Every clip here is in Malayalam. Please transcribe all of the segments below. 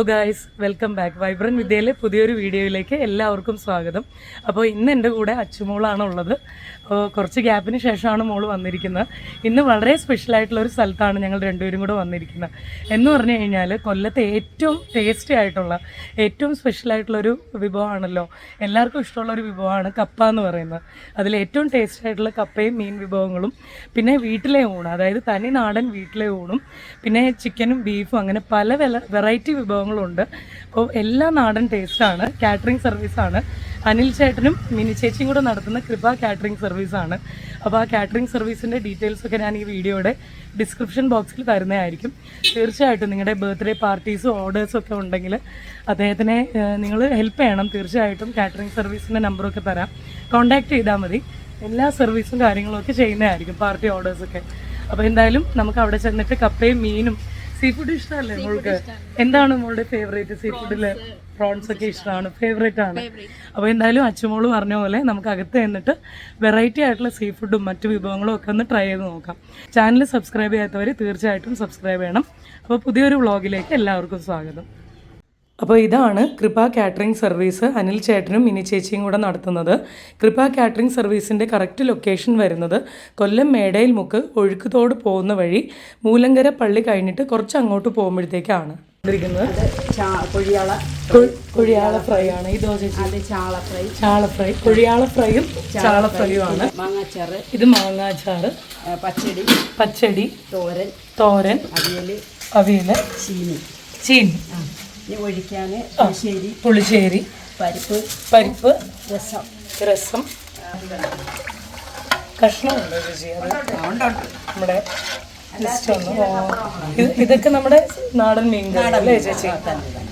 Hello guys welcome back vibrant വിദ്യയിലെ പുതിയൊരു വീഡിയോയിലേക്ക് എല്ലാവർക്കും സ്വാഗതം. അപ്പോൾ ഇന്ന് എന്റെ കൂടെ അച്ചുമോളാണ് ഉള്ളത് കുറച്ച് ഗ്യാപ്പിന് ശേഷമാണ് മോൾ വന്നിരിക്കുന്നത്. ഇന്ന് വളരെ സ്പെഷ്യൽ ആയിട്ടുള്ള ഒരു സ്ഥലത്താണ് ഞങ്ങൾ രണ്ടുപേരും കൂടെ വന്നിരിക്കുന്നത്. എന്ന് പറഞ്ഞു കഴിഞ്ഞാൽ കൊല്ലത്തെ ഏറ്റവും ടേസ്റ്റി ആയിട്ടുള്ള ഏറ്റവും സ്പെഷ്യൽ ആയിട്ടുള്ളൊരു വിഭവമാണല്ലോ. എല്ലാവർക്കും ഇഷ്ടമുള്ള ഒരു വിഭവമാണ് കപ്പ എന്ന് പറയുന്നത്. അതിൽ ഏറ്റവും ടേസ്റ്റി ആയിട്ടുള്ള കപ്പയും മീൻ വിഭവങ്ങളും പിന്നെ വീട്ടിലെ ഊണ് അതായത് തനി നാടൻ വീട്ടിലെ ഊണും പിന്നെ ചിക്കനും ബീഫും അങ്ങനെ പല വെറൈറ്റി വിഭവങ്ങളുണ്ട്. അപ്പോൾ എല്ലാ നാടൻ ടേസ്റ്റാണ് കാറ്ററിംഗ് സർവീസാണ് അനിൽ ചേട്ടനും മിനി ചേച്ചിയും കൂടെ നടത്തുന്ന കൃപ കാറ്ററിംഗ് സർവീസാണ് അപ്പോൾ ആ കാറ്ററിംഗ് സർവീസിന്റെ ഡീറ്റെയിൽസ് ഒക്കെ ഞാൻ ഈ വീഡിയോയുടെ ഡിസ്ക്രിപ്ഷൻ ബോക്സിൽ തരുന്നതായിരിക്കും. തീർച്ചയായിട്ടും നിങ്ങളുടെ ബർത്ത്ഡേ പാർട്ടീസും ഓർഡേഴ്സും ഒക്കെ ഉണ്ടെങ്കിൽ അദ്ദേഹത്തിനെ നിങ്ങൾ ഹെൽപ്പ് ചെയ്യണം. തീർച്ചയായിട്ടും കാറ്ററിംഗ് സർവീസിന്റെ നമ്പറൊക്കെ തരാം. കോൺടാക്റ്റ് ചെയ്താൽ മതി. എല്ലാ സർവീസും കാര്യങ്ങളും ഒക്കെ ചെയ്യുന്നതായിരിക്കും പാർട്ടി ഓർഡേഴ്സൊക്കെ അപ്പോൾ എന്തായാലും നമുക്ക് അവിടെ ചെന്നിട്ട് കപ്പയും മീനും സീ ഫുഡ് ഇഷ്ടമല്ലേ മോൾക്ക്? എന്താണ് മോളുടെ ഫേവറേറ്റ് സീ ഫുഡിൽ പ്രോൺസ് ഒക്കെ ഇഷ്ടമാണ് ഫേവറേറ്റ് ആണ്. അപ്പോൾ എന്തായാലും അച്ചുമോൾ പറഞ്ഞ പോലെ നമുക്ക് അകത്ത് ചെന്നിട്ട് വെറൈറ്റി ആയിട്ടുള്ള സീ ഫുഡും മറ്റു വിഭവങ്ങളും ഒക്കെ ഒന്ന് ട്രൈ ചെയ്ത് നോക്കാം. ചാനൽ സബ്സ്ക്രൈബ് ചെയ്യാത്തവർ തീർച്ചയായിട്ടും സബ്സ്ക്രൈബ് ചെയ്യണം. അപ്പോൾ പുതിയൊരു വ്ളോഗിലേക്ക് എല്ലാവർക്കും സ്വാഗതം. അപ്പോൾ ഇതാണ് കൃപ കാറ്ററിംഗ് സർവീസ് അനിൽ ചേട്ടനും മിനി ചേച്ചിയും കൂടെ നടത്തുന്നത്. കൃപ കാറ്ററിംഗ് സർവീസിന്റെ കറക്റ്റ് ലൊക്കേഷൻ വരുന്നത് കൊല്ലം മേടയിൽ മുക്ക് ഒഴുക്കുതോട് പോകുന്ന വഴി മൂലങ്കര പള്ളി കഴിഞ്ഞിട്ട് കുറച്ച് അങ്ങോട്ട് പോകുമ്പോഴത്തേക്കാണ്. കൊഴിയാള കൊഴിയാള ഫ്രൈ ആണ്. ഈ ദോശ അത് ചാള ഫ്രൈ. ചാള ഫ്രൈ. കൊഴിയാള ഫ്രൈയും ചാള ഫ്രൈയും ആണ്. മാങ്ങാച്ചാറ്. ഇത് മാങ്ങാച്ചാറ്. പച്ചടി. പച്ചടി. തോരൻ. തോരൻ. അവിയൽ അവിയൽ ചീനി. ചീനി. ഇനി ഒഴിക്കാൻ പുളിശ്ശേരി. പുളിശ്ശേരി. പരിപ്പ്. പരിപ്പ്. രസം. രസം. കഷ്ണമുണ്ടോ ചേച്ചി നമ്മുടെ ഒന്ന്. ഇതൊക്കെ നമ്മുടെ നാടൻ മീൻ കറി അല്ലേ ചേച്ചി?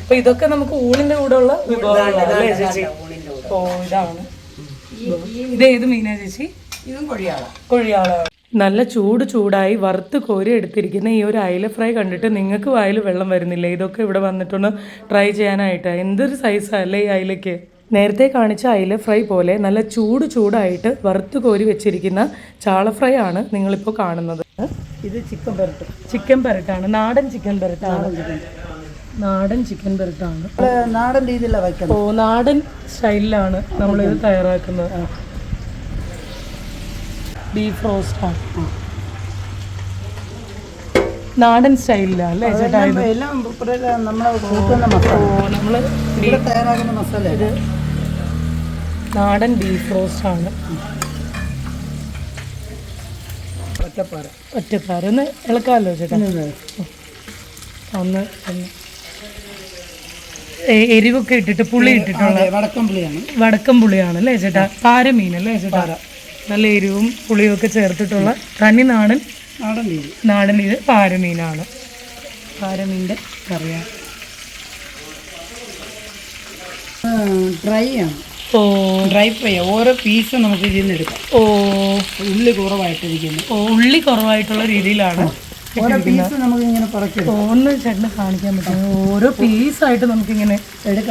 അപ്പൊ ഇതൊക്കെ നമുക്ക് ഊണിന്റെ കൂടെ ഉള്ള വിഭവങ്ങളാണ് അല്ലേ ചേച്ചി? ഓ ഇതാണ്. ഇത് ഏത് മീനാ ചേച്ചി? ഇതും കൊഴിയാള. നല്ല ചൂട് ചൂടായി വറുത്ത് കോരി എടുത്തിരിക്കുന്ന ഈ ഒരു അയില ഫ്രൈ കണ്ടിട്ട് നിങ്ങൾക്ക് വായിൽ വെള്ളം വരുന്നില്ല? ഇതൊക്കെ ഇവിടെ വന്നിട്ടൊന്ന് ട്രൈ ചെയ്യാനായിട്ട്. എന്തൊരു സൈസാണ് അല്ലേ ഈ അയിലയ്ക്ക്? നേരത്തെ കാണിച്ച അയില ഫ്രൈ പോലെ നല്ല ചൂട് ചൂടായിട്ട് വറുത്ത് കോരി വെച്ചിരിക്കുന്ന ചാള ഫ്രൈ ആണ് നിങ്ങളിപ്പോൾ കാണുന്നത്. ഇത് ചിക്കൻ പെരട്ട്. ചിക്കൻ പെരട്ടാണ്. നാടൻ ചിക്കൻ പെരട്ടാണ്. നാടൻ ചിക്കൻ. പെരട്ടാണ്. നാടൻ രീതിയിലാണ് വയ്ക്കുന്നത്. ഓ നാടൻ സ്റ്റൈലിലാണ് നമ്മൾ ഇത് തയ്യാറാക്കുന്നത്. ബീഫ് റോസ്റ്റ് ആണ്. നാടൻ സ്റ്റൈലിലാണ് അല്ലേ ചേട്ടാ എല്ലാം നമ്മൾ കൂട്ടുന്ന മസാല. തയ്യാറാക്കുന്ന മസാല ഇത് നാടൻ ബീഫ് റോസ്റ്റാണ് ഒറ്റപ്പാറ. ഒറ്റപ്പാറ. ഒന്ന് ഇളക്കാമല്ലോ ചേട്ടാ? ഒന്ന് ഒന്ന്. എരിവൊക്കെ ഇട്ടിട്ട് പുളി ഇട്ടിട്ടുള്ള വടക്കം പുളിയാണ്. വടക്കം പുളിയാണ് അല്ലേ ചേട്ടാ? പാര മീനല്ലേ ചേട്ടാ? നല്ല എരിവും പുളിയും ഒക്കെ ചേർത്തിട്ടുള്ള തനി നാടൻ നാടൻ മീൻ. നാടൻ ഇത് പാരമീനാണ്. പാരമീന്റെ കറിയാണ്. ഡ്രൈ ആണ് ഓ. ഡ്രൈ ഫ്രൈ ഓരോ പീസും നമുക്ക് ഇതിൽ നിന്ന് എടുക്കാം. ഓ. ഉള്ളി കുറവായിട്ടിരിക്കുന്നു. ഓ, ഉള്ളി കുറവായിട്ടുള്ള രീതിയിലാണ് ഓരോ പീസ് നമുക്ക് ഇങ്ങനെ ഒന്ന് ചേട്ടന് കാണിക്കാൻ പറ്റും. ഓരോ പീസായിട്ട് നമുക്കിങ്ങനെ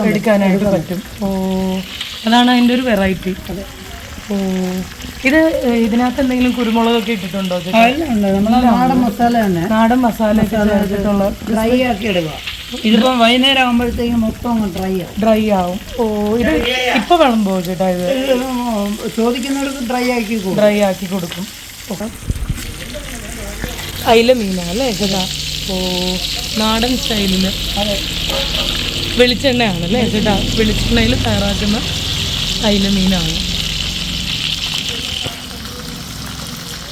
എടുക്കാനായിട്ട് പറ്റും. ഓ. അതാണ് അതിന്റെ ഒരു വെറൈറ്റി ഓ. ഇത് ഇതിനകത്ത് എന്തെങ്കിലും കുരുമുളകൊക്കെ ഇട്ടിട്ടുണ്ടോ? നാടൻ മസാല തന്നെ. നാടൻ മസാല ഡ്രൈ ആക്കി എടുക്കുക ഇതിപ്പം വൈകുന്നേരം ആകുമ്പോഴത്തേക്കും മൊത്തം അങ്ങ് ഡ്രൈ ആവും. ഡ്രൈ ആവും. ഓ ഇത് ഇപ്പൊ വിളമ്പോ ചേട്ടാ ഇത്? ചോദിക്കുന്നവർക്ക് ഡ്രൈ ആക്കി ഡ്രൈ ആക്കി കൊടുക്കും. അയില മീനാണ് അല്ലേ ചേട്ടാ? ഓ നാടൻ സ്റ്റൈലിൽ വെളിച്ചെണ്ണയാണ് അല്ലേ ചേട്ടാ? വെളിച്ചെണ്ണയിൽ തയ്യാറാക്കുന്ന അയില മീനാണ്.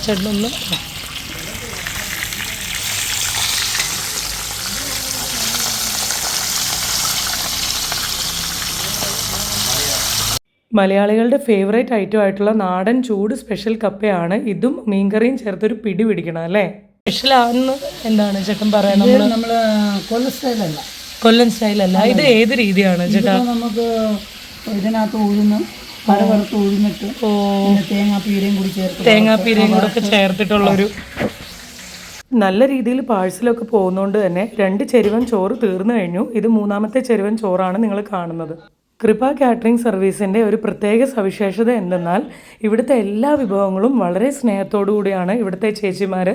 ചേട്ടനൊന്ന് മലയാളികളുടെ ഫേവറേറ്റ് ഐറ്റം ആയിട്ടുള്ള നാടൻ ചൂട് സ്പെഷ്യൽ കപ്പയാണ്. ഇതും മീൻകറിയും ചേർത്തൊരു പിടി പിടിക്കണം അല്ലേ? സ്പെഷ്യൽ ആണെന്ന് എന്താണ് ചേട്ടൻ പറയുന്നത് നമ്മൾ സ്റ്റൈലല്ല കൊല്ലം സ്റ്റൈലല്ല ഇത് ഏത് രീതിയാണ് ചേട്ടാ? നമുക്ക് ഇതിനകത്ത് ഉഴുന്ന് കടവറുത്ത് ഉഴുന്നിട്ട് തേങ്ങാപ്പീരയും കൂടി ചേർത്ത് തേങ്ങാപ്പീരയും കൂടെ ഒക്കെ ചേർത്തിട്ടുള്ളൊരു നല്ല രീതിയിൽ പാഴ്സലൊക്കെ പോകുന്നതുകൊണ്ട് തന്നെ രണ്ട് ചെരുവൻ ചോറ് തീർന്നു കഴിഞ്ഞു. ഇത് മൂന്നാമത്തെ ചെരുവൻ ചോറാണ് നിങ്ങൾ കാണുന്നത്. കൃപ കാറ്ററിംഗ് സർവീസിന്റെ ഒരു പ്രത്യേക സവിശേഷത എന്തെന്നാൽ ഇവിടുത്തെ എല്ലാ വിഭവങ്ങളും വളരെ സ്നേഹത്തോടു കൂടിയാണ് ഇവിടുത്തെ ചേച്ചിമാർ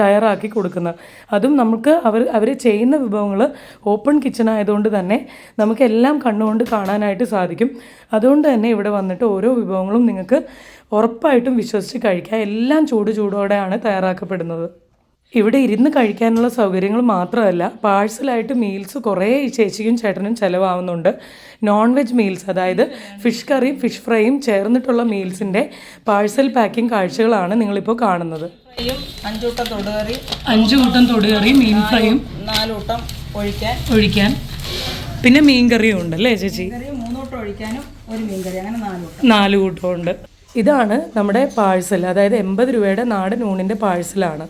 തയ്യാറാക്കി കൊടുക്കുന്നത്. അതും നമുക്ക് അവർ അവർ ചെയ്യുന്ന വിഭവങ്ങൾ ഓപ്പൺ കിച്ചൺ ആയതുകൊണ്ട് തന്നെ നമുക്ക് എല്ലാം കണ്ണുകൊണ്ട് കാണാനായിട്ട് സാധിക്കും. അതുകൊണ്ട് തന്നെ ഇവിടെ വന്നിട്ട് ഓരോ വിഭവങ്ങളും നിങ്ങൾക്ക് ഉറപ്പായിട്ടും വിശ്വസിച്ച് കഴിക്കുക എല്ലാം ചൂട് ചൂടോടെയാണ് തയ്യാറാക്കപ്പെടുന്നത്. ഇവിടെ ഇരുന്ന് കഴിക്കാനുള്ള സൗകര്യങ്ങൾ മാത്രമല്ല പാഴ്സലായിട്ട് മീൽസ് കുറേ ചേച്ചിക്കും ചേട്ടനും ചിലവാകുന്നുണ്ട് നോൺ വെജ് മീൽസ് അതായത് ഫിഷ് കറിയും ഫിഷ് ഫ്രൈയും ചേർന്നിട്ടുള്ള മീൽസിന്റെ പാഴ്സൽ പാക്കിംഗ് കാഴ്ചകളാണ് നിങ്ങളിപ്പോൾ കാണുന്നത്. അഞ്ചൂട്ടം തൊടുകറി അഞ്ച് കൂട്ടം തൊടുകറി മീൻ ഫ്രൈയും നാലൂട്ടം ഒഴിക്കാൻ. ഒഴിക്കാൻ. പിന്നെ മീൻ കറിയും ഉണ്ട് അല്ലേ ചേച്ചി കറി മൂന്നൂട്ടം ഒഴിക്കാനും ഒരു മീൻകറി അങ്ങനെ നാലൂട്ടം. നാല് കൂട്ടമുണ്ട് ഇതാണ് നമ്മുടെ പാഴ്സൽ അതായത് എൺപത് രൂപയുടെ നാടൻ ഊണിന്റെ പാഴ്സലാണ്.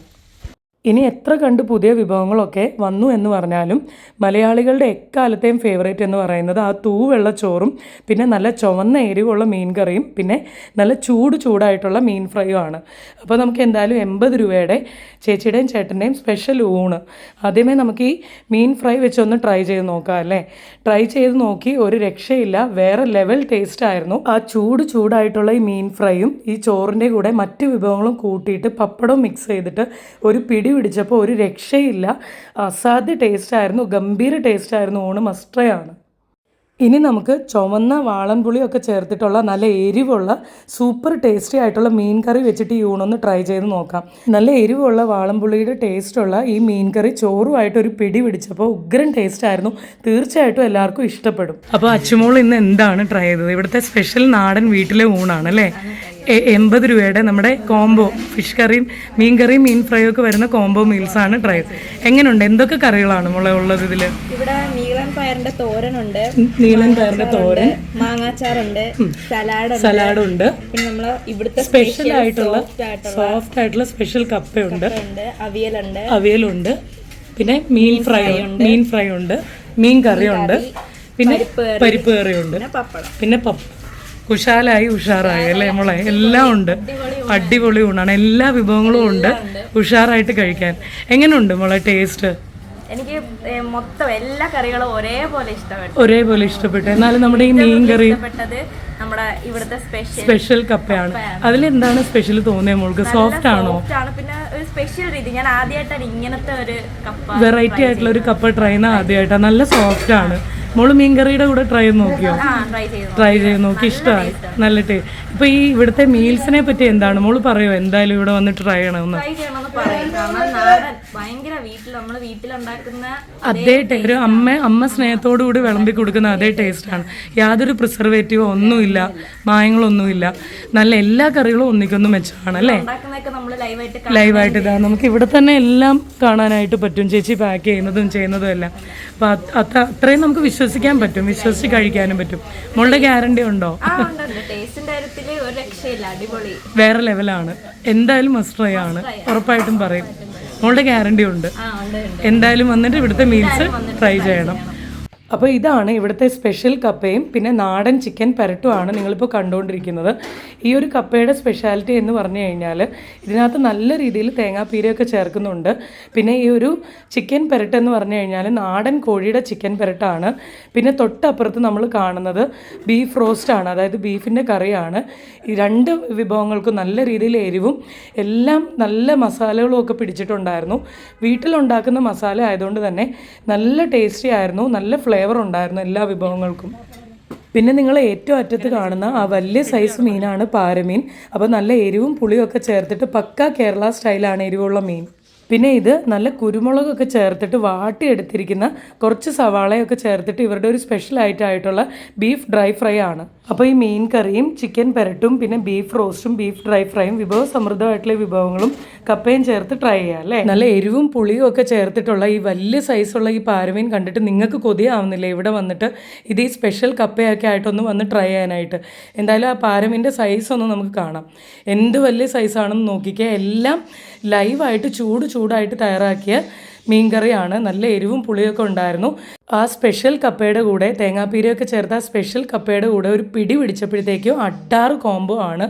ഇനി എത്ര കണ്ട് പുതിയ വിഭവങ്ങളൊക്കെ വന്നു എന്ന് പറഞ്ഞാലും മലയാളികളുടെ എക്കാലത്തെയും ഫേവറേറ്റ് എന്ന് പറയുന്നത് ആ തൂവെള്ള ചോറും പിന്നെ നല്ല ചുവന്ന എരിവുള്ള മീൻ കറിയും പിന്നെ നല്ല ചൂട് ചൂടായിട്ടുള്ള മീൻ ഫ്രൈയും ആണ് അപ്പോൾ നമുക്ക് എന്തായാലും എൺപത് രൂപയുടെ ചേച്ചിയുടെയും ചേട്ടന്റെയും സ്പെഷ്യൽ ഊണ്. ആദ്യമേ നമുക്ക് ഈ മീൻ ഫ്രൈ വെച്ചൊന്ന് ട്രൈ ചെയ്ത് നോക്കാം അല്ലേ? ട്രൈ ചെയ്ത് നോക്കി ഒരു രക്ഷയില്ല വേറെ ലെവൽ ടേസ്റ്റ് ആയിരുന്നു. ആ ചൂട് ചൂടായിട്ടുള്ള ഈ മീൻ ഫ്രൈയും ഈ ചോറിന്റെ കൂടെ മറ്റ് വിഭവങ്ങളും കൂട്ടിയിട്ട് പപ്പടവും മിക്സ് ചെയ്തിട്ട് ഒരു പിടി പിടിച്ചപ്പോൾ ഒരു രക്ഷയില്ല. അസാധ്യ ടേസ്റ്റ് ആയിരുന്നു ഗംഭീര ടേസ്റ്റ് ആയിരുന്നു ഊണ് മസ്ട്രയാണ് ഇനി നമുക്ക് ചുവന്ന വാളൻപുളിയൊക്കെ ചേർത്തിട്ടുള്ള നല്ല എരിവുള്ള സൂപ്പർ ടേസ്റ്റി ആയിട്ടുള്ള മീൻ കറി വെച്ചിട്ട് ഈ ഊണൊന്ന് ട്രൈ ചെയ്ത് നോക്കാം. നല്ല എരിവുള്ള വാളൻപുളിയുടെ ടേസ്റ്റുള്ള ഈ മീൻ കറി ചോറുമായിട്ട് ഒരു പിടി പിടിച്ചപ്പോൾ ഉഗ്രൻ ടേസ്റ്റ് ആയിരുന്നു. തീർച്ചയായിട്ടും എല്ലാവർക്കും ഇഷ്ടപ്പെടും. അപ്പോൾ അച്ചുമോൾ ഇന്ന് എന്താണ് ട്രൈ ചെയ്തത്? ഇവിടുത്തെ സ്പെഷ്യൽ നാടൻ വീട്ടിലെ ഊണാണ് അല്ലേ? എൺപത് രൂപയുടെ നമ്മുടെ കോംബോ ഫിഷ് കറിയും മീൻ കറിയും മീൻ ഫ്രൈയും ഒക്കെ വരുന്ന കോംബോ മീൽസ് ആണ് ട്രൈ എങ്ങനെയുണ്ട് എന്തൊക്കെ കറികളാണ് മുള ഉള്ളത് ഇതിൽ? ഇവിടെ നീളൻ പയറിന്റെ തോരനുണ്ട്. നീളൻ പയറിന്റെ തോരൻ. മാങ്ങാച്ചാറുണ്ട് സലാഡ് ഉണ്ട്. സലാഡുണ്ട് പിന്നെ നമ്മൾ ഇവിടുത്തെ സ്പെഷ്യൽ ആയിട്ടുള്ള സോഫ്റ്റ് ആയിട്ടുള്ള സ്പെഷ്യൽ കപ്പയുണ്ട്. ഉണ്ട് അവിയലുണ്ട്. അവിയലുണ്ട്. പിന്നെ മീൻ ഫ്രൈ ഉണ്ട്. മീൻ ഫ്രൈ ഉണ്ട്. മീൻ കറിയുണ്ട്. പിന്നെ പരിപ്പ് കറിയുണ്ട്. പിന്നെ പപ്പടം. പിന്നെ പപ്പ കുശാലായി ഉഷാറായി അല്ലേ മോളെ? എല്ലാം ഉണ്ട്. അടിപൊളി ഊണാണ്. എല്ലാ വിഭവങ്ങളും ഉണ്ട്. ഉഷാറായിട്ട് കഴിക്കാൻ. എങ്ങനെയുണ്ട് മോളെ ടേസ്റ്റ് എനിക്ക് മൊത്തം എല്ലാ കറികളും ഒരേപോലെ ഇഷ്ടപ്പെട്ടു. ഒരേപോലെ ഇഷ്ടപ്പെട്ടു. എന്നാലും നമ്മുടെ ഈ മീൻ കറി നമ്മുടെ ഇവിടുത്തെ സ്പെഷ്യൽ സ്പെഷ്യൽ കപ്പയാണ്. അതിലെന്താണ് സ്പെഷ്യൽ തോന്നിയത് മോൾക്ക്? സോഫ്റ്റ് ആണോ? പിന്നെ ഒരു സ്പെഷ്യൽ രീതി ഞാൻ ആദ്യമായിട്ടാണ് ഇങ്ങനത്തെ ഒരു കപ്പ വെറൈറ്റി ആയിട്ടുള്ള ഒരു കപ്പ ട്രൈ ചെയ്യുന്ന ആദ്യമായിട്ടാണ്. നല്ല സോഫ്റ്റ് ആണ്. മോൾ മീൻകറിയുടെ കൂടെ ട്രൈ ചെയ്ത് നോക്കിയോ? ആ ട്രൈ ചെയ്തു ട്രൈ ചെയ്ത് നോക്കി. ഇഷ്ടമായി നല്ല ടേ ഇപ്പൊ ഈ ഇവിടുത്തെ മീൽസിനെ പറ്റി എന്താണ്? മോൾ പറയോ എന്തായാലും ഇവിടെ വന്ന് ട്രൈ ചെയ്യണമെന്ന്? ഭയങ്കര വീട്ടിൽ നമ്മൾ വീട്ടിലുണ്ടാക്കുന്ന അതേ ഒരു അമ്മ അമ്മ സ്നേഹത്തോടു കൂടി വിളമ്പി കൊടുക്കുന്ന അതേ ടേസ്റ്റ് ആണ്. യാതൊരു പ്രിസർവേറ്റീവോ ഒന്നുമില്ല. മായങ്ങളൊന്നുമില്ല. നല്ല എല്ലാ കറികളും ഒന്നിക്കൊന്നും മെച്ചമാണ് അല്ലേ? ലൈവായിട്ട് ഇതാ നമുക്ക് ഇവിടെ തന്നെ എല്ലാം കാണാനായിട്ട് പറ്റും. ചേച്ചി പാക്ക് ചെയ്യുന്നതും ചെയ്യുന്നതും എല്ലാം. അപ്പം അത്ര അത്രയും നമുക്ക് വിശ്വസിക്കാൻ പറ്റും. വിശ്വസിച്ച് കഴിക്കാനും പറ്റും. മോളുടെ ഗ്യാരണ്ടി ഉണ്ടോ? വേറെ ലെവലാണ് എന്തായാലും മസ്റ്റ് ട്രൈ ആണ്. ഉറപ്പായിട്ടും പറയും. മോളുടെ ഗ്യാരണ്ടി ഉണ്ട്. എന്തായാലും വന്നിട്ട് ഇവിടുത്തെ മീൽസ് ട്രൈ ചെയ്യണം. അപ്പോൾ ഇതാണ് ഇവിടുത്തെ സ്പെഷ്യൽ കപ്പയും പിന്നെ നാടൻ ചിക്കൻ പരട്ടുമാണ് നിങ്ങളിപ്പോൾ കണ്ടുകൊണ്ടിരിക്കുന്നത് ഈ ഒരു കപ്പയുടെ സ്പെഷ്യാലിറ്റി എന്ന് പറഞ്ഞു കഴിഞ്ഞാൽ ഇതിനകത്ത് നല്ല രീതിയിൽ തേങ്ങാപ്പീരയൊക്കെ ചേർക്കുന്നുണ്ട്. പിന്നെ ഈ ഒരു ചിക്കൻ പെരട്ട് എന്ന് പറഞ്ഞു കഴിഞ്ഞാൽ നാടൻ കോഴിയുടെ ചിക്കൻ പെരട്ടാണ്. പിന്നെ തൊട്ടപ്പുറത്ത് നമ്മൾ കാണുന്നത് ബീഫ് റോസ്റ്റ് ആണ് അതായത് ബീഫിന്റെ കറിയാണ്. ഈ രണ്ട് വിഭവങ്ങൾക്കും നല്ല രീതിയിൽ എരിവും എല്ലാം നല്ല മസാലകളും ഒക്കെ പിടിച്ചിട്ടുണ്ടായിരുന്നു. വീട്ടിലുണ്ടാക്കുന്ന മസാല ആയതുകൊണ്ട് തന്നെ നല്ല ടേസ്റ്റി ആയിരുന്നു നല്ല ഉണ്ടായിരുന്നു എല്ലാ വിഭവങ്ങൾക്കും. പിന്നെ നിങ്ങൾ ഏറ്റവും അറ്റത്ത് കാണുന്ന ആ വലിയ സൈസ് മീനാണ് പാരമീൻ. അപ്പോൾ നല്ല എരിവും പുളിയും ഒക്കെ ചേർത്തിട്ട് പക്ക കേരള സ്റ്റൈലാണ് എരിവുള്ള മീൻ. പിന്നെ ഇത് നല്ല കുരുമുളകൊക്കെ ചേർത്തിട്ട് വാട്ടിയെടുത്തിരിക്കുന്ന കുറച്ച് സവാളയൊക്കെ ചേർത്തിട്ട് ഇവരുടെ ഒരു സ്പെഷ്യൽ ഐറ്റം ആയിട്ടുള്ള ബീഫ് ഡ്രൈ ഫ്രൈ ആണ്. അപ്പോൾ ഈ മീൻ കറിയും ചിക്കൻ പെരട്ടും പിന്നെ ബീഫ് റോസ്റ്റും ബീഫ് ഡ്രൈ ഫ്രൈയും വിഭവ സമൃദ്ധമായിട്ടുള്ള വിഭവങ്ങളും കപ്പയും ചേർത്ത് ട്രൈ ചെയ്യാം അല്ലേ? നല്ല എരിവും പുളിയും ഒക്കെ ചേർത്തിട്ടുള്ള ഈ വലിയ സൈസുള്ള ഈ പാരമീൻ കണ്ടിട്ട് നിങ്ങൾക്ക് കൊതിയാവുന്നില്ല ഇവിടെ വന്നിട്ട്? ഇത് ഈ സ്പെഷ്യൽ കപ്പയൊക്കെ ആയിട്ടൊന്ന് വന്ന് ട്രൈ ചെയ്യാനായിട്ട്. എന്തായാലും ആ പാരമീന്റെ സൈസ് ഒന്ന് നമുക്ക് കാണാം. എന്ത് വലിയ സൈസാണെന്ന് നോക്കിക്കുക എല്ലാം ലൈവായിട്ട് ചൂട് ചൂടായിട്ട് തയ്യാറാക്കിയ മീൻകറിയാണ്. നല്ല എരിവും പുളിയൊക്കെ ഉണ്ടായിരുന്നു. ആ സ്പെഷ്യൽ കപ്പയുടെ കൂടെ തേങ്ങാപ്പീരയൊക്കെ ചേർത്ത ആ സ്പെഷ്യൽ കപ്പയുടെ കൂടെ ഒരു പിടി പിടിച്ചപ്പോഴത്തേക്കും അട്ടാറ് കോംബോ ആണ്.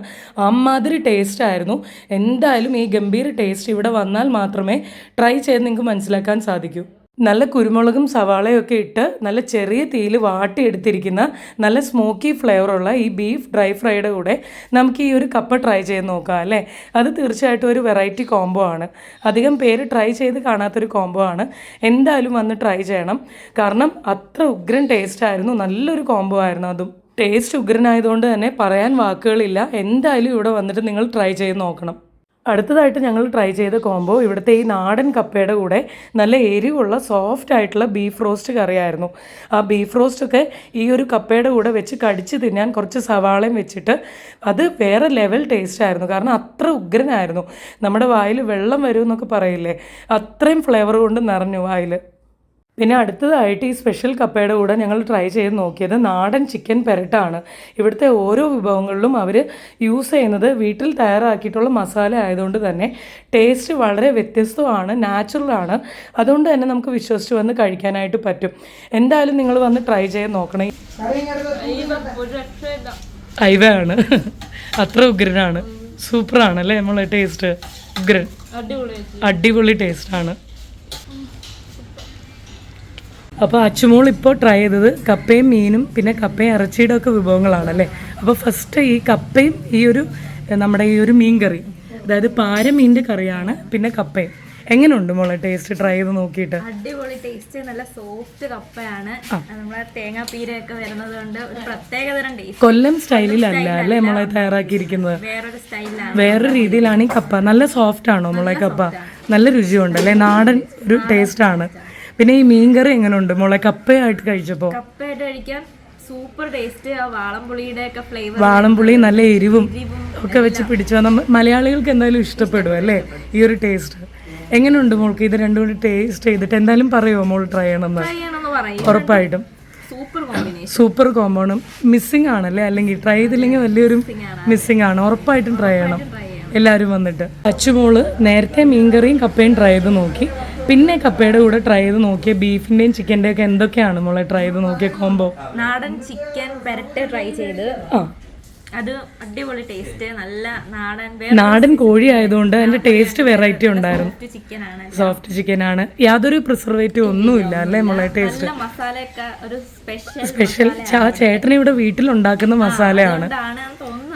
അമ്മാതിരി ടേസ്റ്റ് ആയിരുന്നു. എന്തായാലും ഈ ഗംഭീര ടേസ്റ്റ് ഇവിടെ വന്നാൽ മാത്രമേ ട്രൈ ചെയ്ത് നിങ്ങൾക്ക് മനസ്സിലാക്കാൻ സാധിക്കൂ. നല്ല കുരുമുളകും സവാളയും ഒക്കെ ഇട്ട് നല്ല ചെറിയ തീയിൽ വാട്ടിയെടുത്തിരിക്കുന്ന നല്ല സ്മോക്കി ഫ്ലേവറുള്ള ഈ ബീഫ് ഡ്രൈ ഫ്രൈയുടെ കൂടെ നമുക്ക് ഈ ഒരു കപ്പ ട്രൈ ചെയ്ത് നോക്കാം അല്ലേ? അത് തീർച്ചയായിട്ടും ഒരു വെറൈറ്റി കോംബോ ആണ്. അധികം പേര് ട്രൈ ചെയ്ത് കാണാത്തൊരു കോംബോ ആണ്. എന്തായാലും വന്ന് ട്രൈ ചെയ്യണം. കാരണം അത്ര ഉഗ്രൻ ടേസ്റ്റ് ആയിരുന്നു. നല്ലൊരു കോംബോ ആയിരുന്നു അതും. ടേസ്റ്റ് ഉഗ്രനായതുകൊണ്ട് തന്നെ പറയാൻ വാക്കുകളില്ല. എന്തായാലും ഇവിടെ വന്നിട്ട് നിങ്ങൾ ട്രൈ ചെയ്ത് നോക്കണം. അടുത്തതായിട്ട് ഞങ്ങൾ ട്രൈ ചെയ്ത കോംബോ ഇവിടുത്തെ ഈ നാടൻ കപ്പയുടെ കൂടെ നല്ല എരിവുള്ള സോഫ്റ്റ് ആയിട്ടുള്ള ബീഫ് റോസ്റ്റ് കറിയായിരുന്നു. ആ ബീഫ് റോസ്റ്റൊക്കെ ഈ ഒരു കപ്പയുടെ കൂടെ വെച്ച് കടിച്ച് തിന്നാൻ കുറച്ച് സവാളയും വെച്ചിട്ട് അത് വേറെ ലെവൽ ടേസ്റ്റ് ആയിരുന്നു. കാരണം അത്ര ഉഗ്രനായിരുന്നു. നമ്മുടെ വായിൽ വെള്ളം വരും എന്നൊക്കെ പറയില്ലേ? അത്രയും ഫ്ലേവർ കൊണ്ട് നിറഞ്ഞു വായിൽ. പിന്നെ അടുത്തതായിട്ട് ഈ സ്പെഷ്യൽ കപ്പയുടെ കൂടെ ഞങ്ങൾ ട്രൈ ചെയ്ത് നോക്കിയത് നാടൻ ചിക്കൻ പെരട്ടാണ്. ഇവിടുത്തെ ഓരോ വിഭവങ്ങളിലും അവർ യൂസ് ചെയ്യുന്നത് വീട്ടിൽ തയ്യാറാക്കിയിട്ടുള്ള മസാല ആയതുകൊണ്ട് തന്നെ ടേസ്റ്റ് വളരെ വ്യത്യസ്തമാണ് നാച്ചുറലാണ് അതുകൊണ്ട് തന്നെ നമുക്ക് വിശ്വസിച്ച് വന്ന് കഴിക്കാനായിട്ട് പറ്റും. എന്തായാലും നിങ്ങൾ വന്ന് ട്രൈ ചെയ്ത് നോക്കണേ. ഐവയാണ് അത്ര ഉഗ്രനാണ്. സൂപ്പറാണ് അല്ലേ നമ്മളെ ടേസ്റ്റ് ഉഗ്രൻ. അടിപൊളി ടേസ്റ്റാണ് അപ്പോൾ അച്ചുമോൾ ഇപ്പോൾ ട്രൈ ചെയ്തത് കപ്പയും മീനും പിന്നെ കപ്പയും ഇറച്ചിയുടെ ഒക്കെ വിഭവങ്ങളാണല്ലേ? അപ്പോൾ ഫസ്റ്റ് ഈ കപ്പയും ഈ ഒരു നമ്മുടെ ഈ ഒരു മീൻ കറി അതായത് പാര മീന്റെ കറിയാണ് പിന്നെ കപ്പയും. എങ്ങനെയുണ്ട് മോളെ ടേസ്റ്റ് ട്രൈ ചെയ്ത് നോക്കിയിട്ട്? അടിപൊളി ടേസ്റ്റ് നല്ല സോഫ്റ്റ് കപ്പയാണ്. നമ്മളെ തേങ്ങാ പീരയൊക്കെ വരുന്നത് കൊണ്ട് ഒരു പ്രത്യേകതരം ടേസ്റ്റ് കൊല്ലം സ്റ്റൈലിലല്ല അല്ലേ? മോളെ തയ്യാറാക്കിയിരിക്കുന്നത്. വേറൊരു സ്റ്റൈലാണ് വേറൊരു രീതിയിലാണ് ഈ കപ്പ. നല്ല സോഫ്റ്റ് ആണോ മോളെ കപ്പ? നല്ല രുചിയുണ്ട് അല്ലേ? നാടൻ ഒരു ടേസ്റ്റ് ആണ്. പിന്നെ ഈ മീൻകറി എങ്ങനെയുണ്ട് മോളെ കപ്പയായിട്ട് കഴിച്ചപ്പോൾ കപ്പയായിട്ട് കഴിക്കാൻ സൂപ്പർ ടേസ്റ്റ് ആ വാളംപുളിയുടെ ഒക്കെ ഫ്ലേവർ വാളംപുളി നല്ല എരിവും ഒക്കെ വെച്ച് പിടിച്ചു മലയാളികൾക്ക് എന്തായാലും ഇഷ്ടപ്പെടും അല്ലേ? ഈ ഒരു ടേസ്റ്റ് എങ്ങനെയുണ്ട് മോൾക്ക് ഇത് രണ്ടും കൂടി ടേസ്റ്റ് ചെയ്തിട്ട്? എന്തായാലും പറയുമോ മോൾ ട്രൈ ചെയ്യണമെന്ന്? ഉറപ്പായിട്ടും. സൂപ്പർ കോമ്പൗണ്ടും മിസ്സിംഗ് ആണല്ലേ? അല്ലെങ്കിൽ ട്രൈ ചെയ്തില്ലെങ്കിൽ വലിയൊരു മിസ്സിംഗ് ആണ്. ഉറപ്പായിട്ടും ട്രൈ ചെയ്യണം. എല്ലാവരും വന്നിട്ട്. അച്ചുമോൾ നേരത്തെ മീൻകറിയും കപ്പയും ട്രൈ ചെയ്ത് നോക്കി. പിന്നെ കപ്പയുടെ കൂടെ ട്രൈ ചെയ്ത് നോക്കിയ ബീഫിന്റെയും ചിക്കന്റെയും ഒക്കെ എന്തൊക്കെയാണ് മോളെ ട്രൈ ചെയ്ത് നോക്കിയ കോംബോ നാടൻ ചിക്കൻ പെരട്ട് ട്രൈ ചെയ്ത്. അത് അടിപൊളി ടേസ്റ്റ് നല്ല നാടൻ നാടൻ കോഴി ആയതുകൊണ്ട് അതിന്റെ ടേസ്റ്റ് വെറൈറ്റി ഉണ്ടായിരുന്നു. സോഫ്റ്റ് ചിക്കൻ ആണ്. യാതൊരു പ്രിസർവേറ്റീവ് ഒന്നുമില്ല അല്ലേ മോളെ ടേസ്റ്റ് മസാലയൊക്കെ ഒരു സ്പെഷ്യൽ സ്പെഷ്യൽ ചേട്ടൻ ഇവിടെ വീട്ടിൽ ഉണ്ടാക്കുന്ന മസാലയാണ് തോന്നുന്നു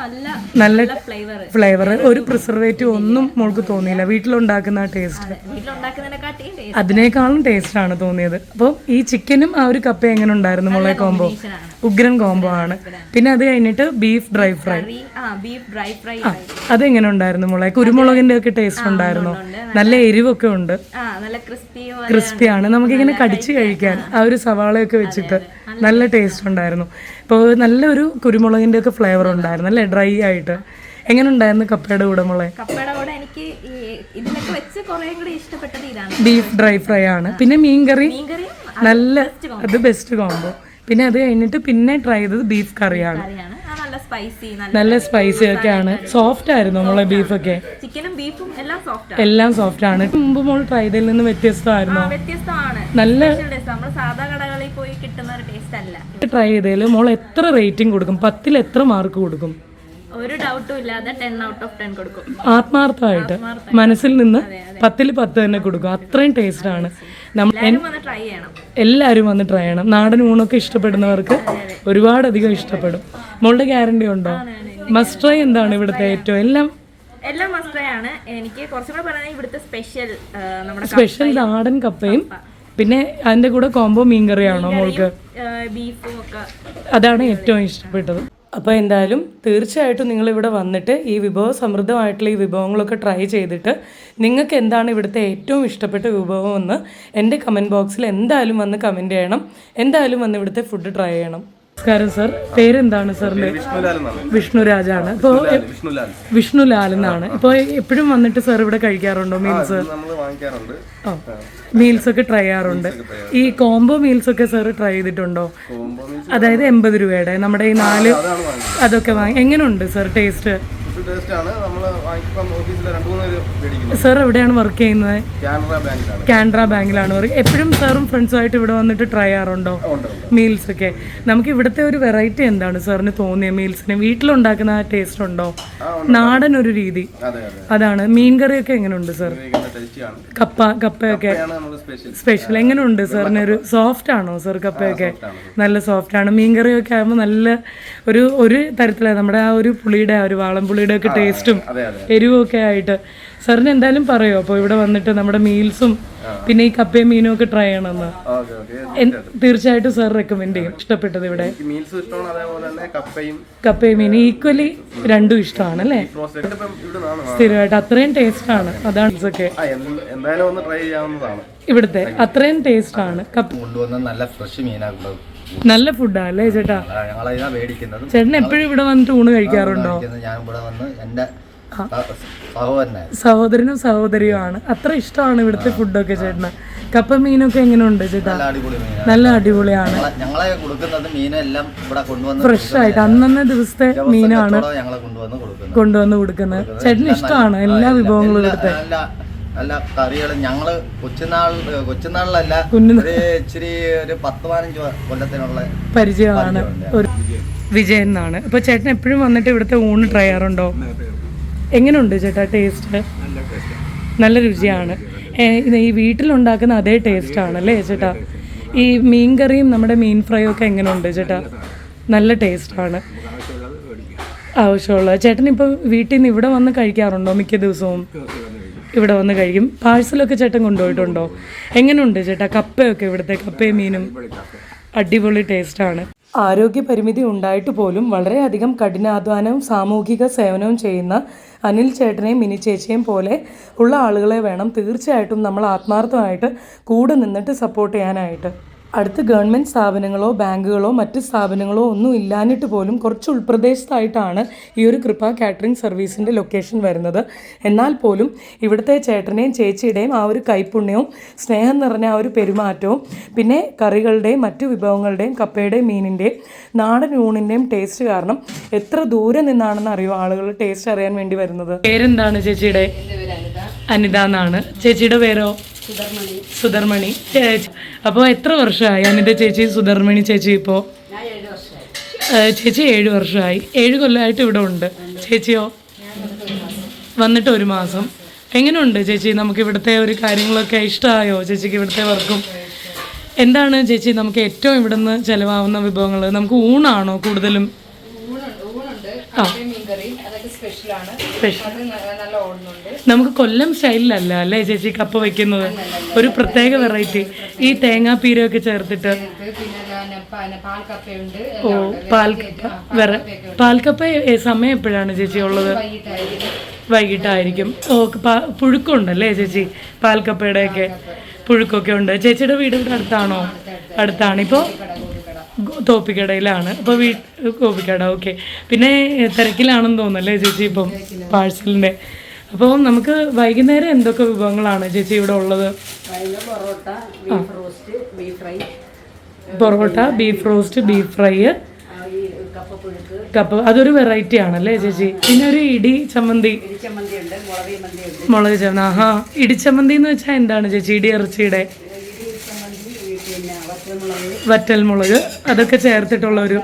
നല്ല ഫ്ലേവർ ഫ്ലേവർ ഒരു പ്രിസർവേറ്റീവ് ഒന്നും മോൾക്ക് തോന്നിയില്ല. വീട്ടിലുണ്ടാക്കുന്ന ടേസ്റ്റ് വീട്ടിലുണ്ടാക്കുന്നതിനെക്കാട്ടിയും ടേസ്റ്റ് അതിനേക്കാളും ടേസ്റ്റ് ആണ് തോന്നിയത്. അപ്പോൾ ഈ ചിക്കനും ആ ഒരു കപ്പ എങ്ങനെ ഉണ്ടായിരുന്നു മുളക് കോംബോ ഉഗ്രൻ കോംബോ ആണ്. പിന്നെ അത് കഴിഞ്ഞിട്ട് beef dry fry beef dry fry അതെങ്ങനെ ഉണ്ടായിരുന്നു മുളക്? കുരുമുളകിന്റെ ഒക്കെ ടേസ്റ്റ് ഉണ്ടായിരുന്നു? നല്ല എരിവൊക്കെ ഉണ്ട്. ക്രിസ്പി ആണ്. നമുക്കിങ്ങനെ കടിച്ച് കഴിക്കാൻ ആ. ഒരു സവാളയൊക്കെ വെച്ചിട്ട് നല്ല ടേസ്റ്റ് ഉണ്ടായിരുന്നു. ഇപ്പോൾ നല്ലൊരു കുരുമുളകിന്റെ ഒക്കെ ഫ്ലേവർ ഉണ്ടായിരുന്നു അല്ലേ? ഡ്രൈ ആയിട്ട്. എങ്ങനെ ഉണ്ടായിരുന്നു കപ്പയുടെ കൂടെ മോളെ? കപ്പയുടെ കൂടെ എനിക്ക് ഇതിലൊക്കെ വെച്ച് കുറേ കൂടി ഇഷ്ടപ്പെട്ടത് ഇതാണ്. ബീഫ് ഡ്രൈ ഫ്രൈ ആണ്. പിന്നെ മീൻകറി? നല്ല അത് ബെസ്റ്റ് കോംബോ പിന്നെ അത് കഴിഞ്ഞിട്ട് പിന്നെ ട്രൈ ചെയ്തത് ബീഫ് കറിയാണ്. നല്ല സ്പൈസി ഒക്കെ ആണ്. സോഫ്റ്റ് ആയിരുന്നു നമ്മളെ ബീഫൊക്കെ ചിക്കനും ബീഫും എല്ലാം സോഫ്റ്റ് എല്ലാം സോഫ്റ്റ് ആണ്. മുമ്പ് മോൾ ട്രൈ ചെയ്തതിൽ നിന്ന് വ്യത്യസ്തമായിരുന്നു? നല്ല ട്രൈ ചെയ്തതിൽ മോൾ എത്ര റേറ്റിംഗ് കൊടുക്കും? പത്തിൽ എത്ര മാർക്ക് കൊടുക്കും? ഒരു ഡൗട്ടും ഇല്ലാതെ ടെൻ ഔട്ട് ഓഫ് ടെൻ കൊടുക്കും. ആത്മാർത്ഥമായിട്ട് മനസ്സിൽ നിന്ന് പത്തിൽ പത്ത് തന്നെ കൊടുക്കും. അത്രയും ടേസ്റ്റ് ആണ്. നമ്മൾ എല്ലാവരും വന്ന് ട്രൈ ചെയ്യണം. എല്ലാവരും വന്ന് ട്രൈ ചെയ്യണം. നാടൻ ഊണൊക്കെ ഇഷ്ടപ്പെടുന്നവർക്ക് ഒരുപാടധികം ഇഷ്ടപ്പെടും. മോളുടെ ഗ്യാരണ്ടി ഉണ്ടോ? മസ്റ്റ് ട്രൈ എന്താണ് ഇവിടുത്തെ ഏറ്റവും എല്ലാം? എല്ലാം ആണ്. എനിക്ക് കുറച്ചും കൂടെ പറയുന്നത് ഇവിടുത്തെ സ്പെഷ്യൽ നമ്മുടെ സ്പെഷ്യൽ നാടൻ കപ്പയും പിന്നെ അതിന്റെ കൂടെ കോംബോ മീൻകറിയാണോ മോൾക്ക്? ബീഫും ഒക്കെ. അതാണ് ഏറ്റവും ഇഷ്ടപ്പെട്ടത്. അപ്പോൾ എന്തായാലും തീർച്ചയായിട്ടും നിങ്ങൾ ഇവിടെ വന്നിട്ട് ഈ വിഭവ സമൃദ്ധമായിട്ടുള്ള ഈ വിഭവങ്ങളൊക്കെ ട്രൈ ചെയ്തിട്ട് നിങ്ങൾക്ക് എന്താണ് ഇവിടുത്തെ ഏറ്റവും ഇഷ്ടപ്പെട്ട വിഭവം എന്ന് എന്റെ കമന്റ് ബോക്സിൽ എന്തായാലും വന്ന് കമന്റ് ചെയ്യണം. എന്തായാലും വന്ന് ഇവിടുത്തെ ഫുഡ് ട്രൈ ചെയ്യണം. നമസ്കാരം സർ. പേരെന്താണ് സാറിന്റെ വിഷ്ണുരാജാണ്. ഇപ്പോൾ വിഷ്ണുലാൽ എന്നാണ് ഇപ്പോൾ എപ്പോഴും വന്നിട്ട് സാർ ഇവിടെ കഴിക്കാറുണ്ടോ മീൽസ്? മീൽസ് ഒക്കെ ട്രൈ ചെയ്യാറുണ്ട്. ഈ കോംബോ മീൽസ് ഒക്കെ സാർ ട്രൈ ചെയ്തിട്ടുണ്ടോ? അതായത് എൺപത് രൂപയുടെ. നമ്മുടെ ഈ നാല് അതൊക്കെ വാങ്ങി എങ്ങനെയുണ്ട് സർ ടേസ്റ്റ്? ടേസ്റ്റ് ആണ്. നമ്മൾ വാങ്ങിക്കുമ്പോൾ ഓഫീസിൽ സാർ എവിടെയാണ് വർക്ക് ചെയ്യുന്നത്? കാനറ ബാങ്കിലാണ്. വർക്ക് എപ്പോഴും സാറും ഫ്രണ്ട്സുമായിട്ട് ഇവിടെ വന്നിട്ട് ട്രൈ ചെയ്യാറുണ്ടോ? മീൽസ് ഒക്കെ. നമുക്ക് ഇവിടുത്തെ ഒരു വെറൈറ്റി എന്താണ് സാറിന് തോന്നിയ മീൽസിന് വീട്ടിലുണ്ടാക്കുന്ന ആ ടേസ്റ്റ് ഉണ്ടോ? നാടൻ ഒരു രീതി. അതെ അതെ അതാണ്. മീൻ കറിയൊക്കെ എങ്ങനെയുണ്ട് സാർ കപ്പ കപ്പയൊക്കെ. സ്പെഷ്യൽ എങ്ങനെയുണ്ട് സാറിന് ഒരു സോഫ്റ്റ് ആണോ സാർ കപ്പയൊക്കെ? നല്ല സോഫ്റ്റ് ആണ്. മീൻകറിയൊക്കെ ആകുമ്പോൾ നല്ല ഒരു ഒരു തരത്തിലാണ് നമ്മുടെ ആ ഒരു പുളിയുടെ ആ ഒരു വാളം പുളിയുടെ ഒക്കെ ടേസ്റ്റും എരിവും ഒക്കെ ആയിട്ട് സാറിന് എന്തായാലും പറയോ? അപ്പോൾ ഇവിടെ വന്നിട്ട് നമ്മുടെ മീൽസും പിന്നെ ഈ കപ്പയും മീനും ഒക്കെ ട്രൈ ചെയ്യണമെന്ന്. Okay okay. തീർച്ചയായിട്ടും സാർ റെക്കമെൻഡ് ചെയ്യും. ഇഷ്ടപ്പെട്ടത് ഇവിടെ. മീൽസ് ഇഷ്ടമാണ്. അതേപോലെ തന്നെ കപ്പയും മീനും ഈക്വലി രണ്ടും ഇഷ്ടമാണ് അല്ലേ സ്ഥിരമായിട്ട് അത്രയും ടേസ്റ്റ് ആണ്. അതാണ് ഇതൊക്കെ. ആ എന്ത്- എന്തായാലും ഒന്ന് ട്രൈ ചെയ്യാവുന്നതാണ്. ഇവിടുത്തെ അത്രയും ടേസ്റ്റ് ആണ്. കൊണ്ടുവന്ന നല്ല ഫ്രഷ് മീനാണ് നല്ല ഫുഡാ അല്ലേ ചേട്ടാ? ചേട്ടൻ എപ്പോഴും ഇവിടെ വന്നിട്ട് ഊണ് കഴിക്കാറുണ്ടോ? ഞാൻ ഇവിടെ വന്ന് സഹോദരനായിരുന്നു സഹോദരനും സഹോദരിയുമാണ് അത്ര ഇഷ്ടമാണ് ഇവിടുത്തെ ഫുഡൊക്കെ ചേട്ടന്. കപ്പ മീനൊക്കെ എങ്ങനെയുണ്ട് ചേട്ടാ? നല്ല അടിപൊളി മീനാണ് നല്ല അടിപൊളിയാണ്. ഫ്രഷ് ആയിട്ട്. അന്നന്ന ദിവസത്തെ മീനാണ് ഞങ്ങളെ കൊണ്ടുവന്ന് കൊടുക്കുന്നത്. ചേട്ടന് ഇഷ്ടമാണ് എല്ലാ വിഭവങ്ങളും ഇവിടുത്തെ. നല്ല കറികൾ. ഞങ്ങൾ കൊച്ചുനാൾ കൊച്ചുനാളിലല്ല ഇച്ചിരി ഒരു പത്ത് പതിനഞ്ച് കൊല്ലത്തിനുള്ള പരിചയമാണ്. ഒരു വിജയൻ എന്നാണ്. അപ്പൊ ചേട്ടൻ എപ്പോഴും വന്നിട്ട് ഇവിടുത്തെ ഊണ് ട്രൈ ചെയ്യാറുണ്ടോ? എങ്ങനെയുണ്ട് ചേട്ടാ ടേസ്റ്റ് നല്ല രുചിയാണ്. ഈ വീട്ടിലുണ്ടാക്കുന്ന അതേ ടേസ്റ്റ് ആണല്ലേ ചേട്ടാ? ഈ മീൻ കറിയും നമ്മുടെ മീൻ ഫ്രൈ ഒക്കെ എങ്ങനെയുണ്ട് ചേട്ടാ? നല്ല ടേസ്റ്റാണ് ആവശ്യമുള്ള ചേട്ടൻ ഇപ്പോൾ വീട്ടിൽ നിന്ന് ഇവിടെ വന്ന് കഴിക്കാറുണ്ടോ മിക്ക ദിവസവും? ഇവിടെ വന്ന് കഴിക്കും. പാഴ്സലൊക്കെ ചേട്ടൻ കൊണ്ടുപോയിട്ടുണ്ടോ? എങ്ങനെയുണ്ട് ചേട്ടാ? കപ്പയൊക്കെ ഇവിടുത്തെ കപ്പയും മീനും അടിപൊളി ടേസ്റ്റാണ് ആരോഗ്യ പരിമിതി ഉണ്ടായിട്ട് പോലും വളരെയധികം കഠിനാധ്വാനവും സാമൂഹിക സേവനവും ചെയ്യുന്ന അനിൽ ചേട്ടനെയും മിനി ചേച്ചിയെയും പോലെ ഉള്ള ആളുകളെ വേണം തീർച്ചയായിട്ടും നമ്മൾ ആത്മാർത്ഥമായിട്ട് കൂടെ നിന്നിട്ട് സപ്പോർട്ട് ചെയ്യാനായിട്ട്. അടുത്ത് ഗവൺമെന്റ് സ്ഥാപനങ്ങളോ ബാങ്കുകളോ മറ്റ് സ്ഥാപനങ്ങളോ ഒന്നും ഇല്ലാഞ്ഞിട്ട് പോലും കുറച്ച് ഉൾപ്രദേശത്തായിട്ടാണ് ഈ ഒരു കൃപ കാറ്ററിംഗ് സർവീസിന്റെ ലൊക്കേഷൻ വരുന്നത്. എന്നാൽ പോലും ഇവിടുത്തെ ചേട്ടനെയും ചേച്ചിയുടെയും ആ ഒരു കൈപ്പുണ്യവും സ്നേഹം നിറഞ്ഞ ആ ഒരു പെരുമാറ്റവും പിന്നെ കറികളുടെയും മറ്റു വിഭവങ്ങളുടെയും കപ്പയുടെയും മീനിന്റെയും നാടൻ ഊണിന്റെയും ടേസ്റ്റ് കാരണം എത്ര ദൂരെ നിന്നാണെന്ന് അറിയോ ആളുകൾ ടേസ്റ്റ് അറിയാൻ വേണ്ടി വരുന്നത്? പേരെന്താണ് ചേച്ചിയുടെ? അനിത എന്നാണ്. ചേച്ചിയുടെ പേരോ? സുധർമണി ചേച്ചി അപ്പോൾ എത്ര വർഷമായി അനിന്റെ ചേച്ചി സുധർമണി ചേച്ചി ഇപ്പോൾ ചേച്ചി ഏഴ് വർഷമായി. ഏഴ് കൊല്ലമായിട്ട് ഇവിടെ ഉണ്ട്. ചേച്ചിയോ? വന്നിട്ട് ഒരു മാസം. എങ്ങനെയുണ്ട് ചേച്ചി? നമുക്ക് ഇവിടുത്തെ ഒരു കാര്യങ്ങളൊക്കെ ഇഷ്ടമായോ ചേച്ചിക്ക് ഇവിടുത്തെ വർക്കും? എന്താണ് ചേച്ചി നമുക്ക് ഏറ്റവും ഇവിടുന്ന് ചിലവാകുന്ന വിഭവങ്ങൾ നമുക്ക് ഊണാണോ കൂടുതലും? ആ. സ്പെഷ്യൽ നമുക്ക് കൊല്ലം സ്റ്റൈലിലല്ല അല്ലേ ചേച്ചി? കപ്പ വെക്കുന്നത്. ഒരു പ്രത്യേക വെറൈറ്റി ഈ തേങ്ങാപ്പീരൊക്കെ ചേർത്തിട്ട്. ഓ പാൽക്കപ്പ വേറെ പാൽക്കപ്പ സമയം എപ്പോഴാണ് ചേച്ചി ഉള്ളത്? വൈകിട്ടായിരിക്കും. ഓ പുഴുക്കുണ്ടല്ലേ ചേച്ചി? പാൽക്കപ്പയുടെയൊക്കെ പുഴുക്കൊക്കെ ഉണ്ട്. ചേച്ചിയുടെ വീട് ഇവിടെ അടുത്താണോ? അടുത്താണ്. ഇപ്പോൾ തോപ്പിക്കടയിലാണ് അപ്പോൾ വീ കോപ്പിക്കട ഓക്കെ. പിന്നെ തിരക്കിലാണെന്ന് തോന്നുന്നല്ലേ ചേച്ചി ഇപ്പം പാഴ്സലിന്റെ അപ്പോൾ നമുക്ക് വൈകുന്നേരം എന്തൊക്കെ വിഭവങ്ങളാണ് ചേച്ചി ഇവിടെ ഉള്ളത്? Parotta beef roast beef fry. കപ്പ അതൊരു വെറൈറ്റി ആണല്ലേ ചേച്ചി? പിന്നെ ഒരു ഇടി ചമ്മന്തി. മുളക് ചമ്മന്തി ആഹാ. ഇടിച്ചമ്മന്തി എന്ന് വെച്ചാൽ എന്താണ് ചേച്ചി? ഇടി ഇറച്ചിയുടെ? വറ്റൽ മുളക് അതൊക്കെ ചേർത്തിട്ടുള്ള ഒരു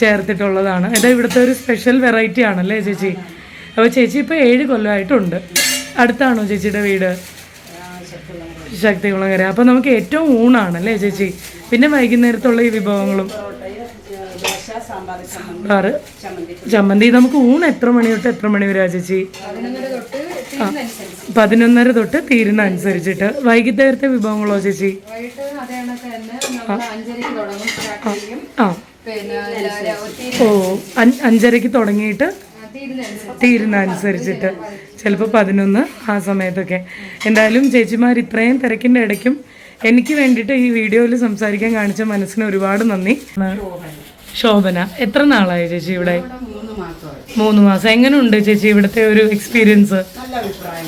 ചേർത്തിട്ടുള്ളതാണ്. ഇത് ഇവിടുത്തെ ഒരു സ്പെഷ്യൽ വെറൈറ്റി ആണല്ലേ ചേച്ചി? അപ്പോൾ ചേച്ചി ഇപ്പോൾ ഏഴ് കൊല്ലമായിട്ടുണ്ട് അടുത്താണോ ചേച്ചിയുടെ വീട്? ശക്തികുളങ്ങര. അപ്പോൾ നമുക്ക് ഏറ്റവും ഊണാണല്ലേ ചേച്ചി? പിന്നെ വൈകുന്നേരത്തുള്ള ഈ വിഭവങ്ങളും. സാമ്പാർ ചമ്മന്തി. നമുക്ക് ഊണ് എത്ര മണി തൊട്ട് എത്ര മണി വരെ ചേച്ചി? ആ. പതിനൊന്നര തൊട്ട് തീരുന്ന അനുസരിച്ചിട്ട്. വൈകുന്നേരത്തെ വിഭവങ്ങളോ ചേച്ചി? ഓ അഞ്ചരക്ക് അഞ്ചരയ്ക്ക് തുടങ്ങിയിട്ട് തീരുന്ന അനുസരിച്ചിട്ട്. ചിലപ്പോൾ പതിനൊന്ന് ആ സമയത്തൊക്കെ. എന്തായാലും ചേച്ചിമാർ ഇത്രയും തിരക്കിന്റെ ഇടയ്ക്കും എനിക്ക് വേണ്ടിയിട്ട് ഈ വീഡിയോയിൽ സംസാരിക്കാൻ കാണിച്ച മനസ്സിന് ഒരുപാട് നന്ദി. ശോഭന. എത്ര നാളായി ചേച്ചി ഇവിടെ? മൂന്ന് മാസം. എങ്ങനെയുണ്ട് ചേച്ചി ഇവിടുത്തെ ഒരു എക്സ്പീരിയൻസ്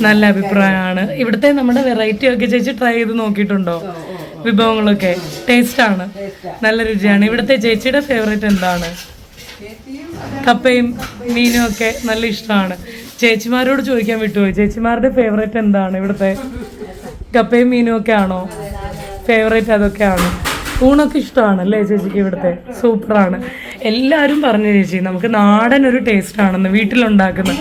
നല്ല അഭിപ്രായമാണ്. ഇവിടുത്തെ നമ്മുടെ വെറൈറ്റി ഒക്കെ ചേച്ചി ട്രൈ ചെയ്ത് നോക്കിയിട്ടുണ്ടോ? വിഭവങ്ങളൊക്കെ. ടേസ്റ്റ് ആണ്. നല്ല രുചിയാണ്. ഇവിടുത്തെ ചേച്ചിയുടെ ഫേവറേറ്റ് എന്താണ്? കപ്പയും മീനും ഒക്കെ നല്ല ഇഷ്ടമാണ്. ചേച്ചിമാരോട് ചോദിക്കാൻ വിട്ടുപോയി. ചേച്ചിമാരുടെ ഫേവറേറ്റ് എന്താണ് ഇവിടുത്തെ? കപ്പയും മീനും ഒക്കെ ആണോ? ഫേവറേറ്റ് അതൊക്കെയാണ് ഊണൊക്കെ ഇഷ്ടമാണ് അല്ലേ ചേച്ചിക്ക് ഇവിടുത്തെ? സൂപ്പറാണ്. എല്ലാവരും പറഞ്ഞു ചേച്ചി നമുക്ക് നാടൻ ഒരു ടേസ്റ്റ് ആണെന്ന് വീട്ടിലുണ്ടാക്കുന്ന.